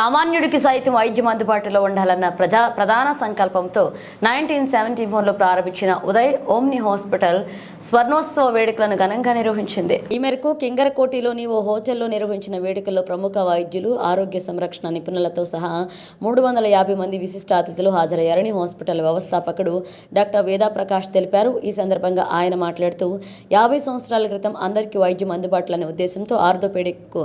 సామాన్యుడికి సైతం వైద్యం అందుబాటులో ఉండాలన్న ప్రజా ప్రధాన సంకల్పంతో నైన్టీన్ సెవెంటీ ఫోర్లో ప్రారంభించిన ఉదయ్ ఓమ్ని హాస్పిటల్ స్వర్ణోత్సవ వేడుకలను ఘనంగా నిర్వహించింది. ఈ మేరకు కింగరకోటిలోని ఓ హోటల్లో నిర్వహించిన వేడుకల్లో ప్రముఖ వైద్యులు ఆరోగ్య సంరక్షణ నిపుణులతో సహా మూడు వందల యాభై మంది విశిష్ట అతిథులు హాజరయ్యారని హాస్పిటల్ వ్యవస్థాపకుడు డాక్టర్ వేదా ప్రకాష్ తెలిపారు. ఈ సందర్భంగా ఆయన మాట్లాడుతూ యాభై సంవత్సరాల క్రితం అందరికీ వైద్యం అందుబాటులో ఉద్దేశంతో ఆర్థోపేడిక్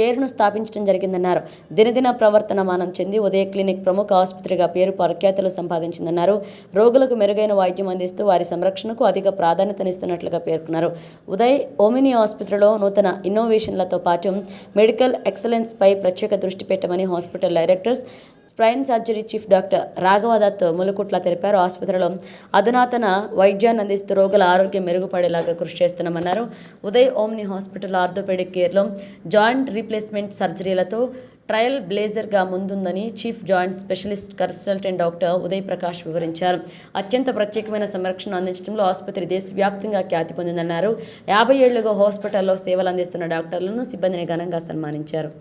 కేర్ను స్థాపించడం జరిగిందన్నారు. దినదిన ప్రవర్తన మానం చెంది ఉదయ క్లినిక్ ప్రముఖ ఆసుపత్రిగా పేరు ప్రఖ్యాతులు సంపాదించిందన్నారు. రోగులకు మెరుగైన వైద్యం అందిస్తూ వారి సంరక్షణకు అధిక ప్రాధాన్యతనిస్తున్నట్లుగా పేర్కొన్నారు. ఉదయ్ ఓమిని ఆసుపత్రిలో నూతన ఇన్నోవేషన్లతో పాటు మెడికల్ ఎక్సలెన్స్పై ప్రత్యేక దృష్టి పెట్టమని hospital directors prime surgery chief doctor Raghavadatt Mulukutla తెలిపారు. ఆసుపత్రిలో అధునాతన వైద్యాన్ని అందిస్తూ రోగుల ఆరోగ్యం మెరుగుపడేలాగా కృషి చేస్తున్నామన్నారు. ఉదయ్ ఓమ్ని హాస్పిటల్ ఆర్థోపెడిక్ కేర్లో జాయింట్ రీప్లేస్మెంట్ సర్జరీలతో ట్రయల్ బ్లేజర్గా ముందుందని chief joint specialist consultant doctor Uday Prakash వివరించారు. అత్యంత ప్రత్యేకమైన సంరక్షణ అందించడంలో ఆసుపత్రి దేశవ్యాప్తంగా ఖ్యాతి పొందిందన్నారు. యాభై ఏళ్ళుగా హాస్పిటల్లో సేవలు అందిస్తున్న డాక్టర్లను సిబ్బందిని ఘనంగా సన్మానించారు.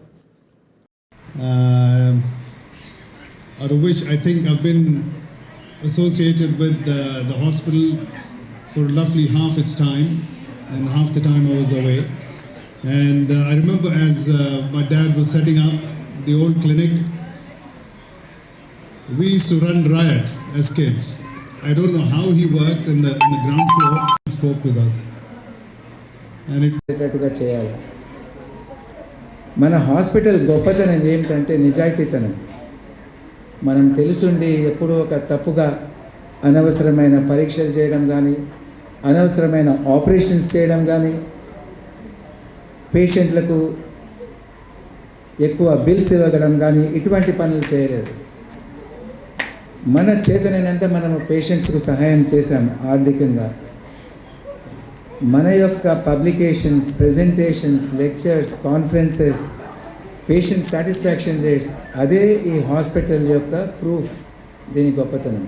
uh, out of which I think I've been associated with the, the hospital for roughly half its time, and half the time I was away. And uh, I remember as uh, my dad was setting up the old clinic, we used to run riot as kids. I don't know how he worked in the, in the ground floor, he spoke with us. And it చేసేటట్టుగా చేయాలి మన hospital గొప్పతనం ఏమిటంటే నిజాయితీతనం మనం తెలుసుండి ఎప్పుడూ ఒక తప్పుగా అనవసరమైన పరీక్షలు చేయడం కానీ అనవసరమైన ఆపరేషన్స్ చేయడం కానీ పేషెంట్లకు ఎక్కువ బిల్స్ ఇవ్వగడం కానీ ఇటువంటి పనులు చేయలేదు. మన చేతనైనంత మనము పేషెంట్స్కు సహాయం చేశాం ఆర్థికంగా. మన యొక్క publications presentations lectures conferences patient satisfaction rates అదే ఈ హాస్పిటల్ యొక్క ప్రూఫ్ దీని గొప్పతనం.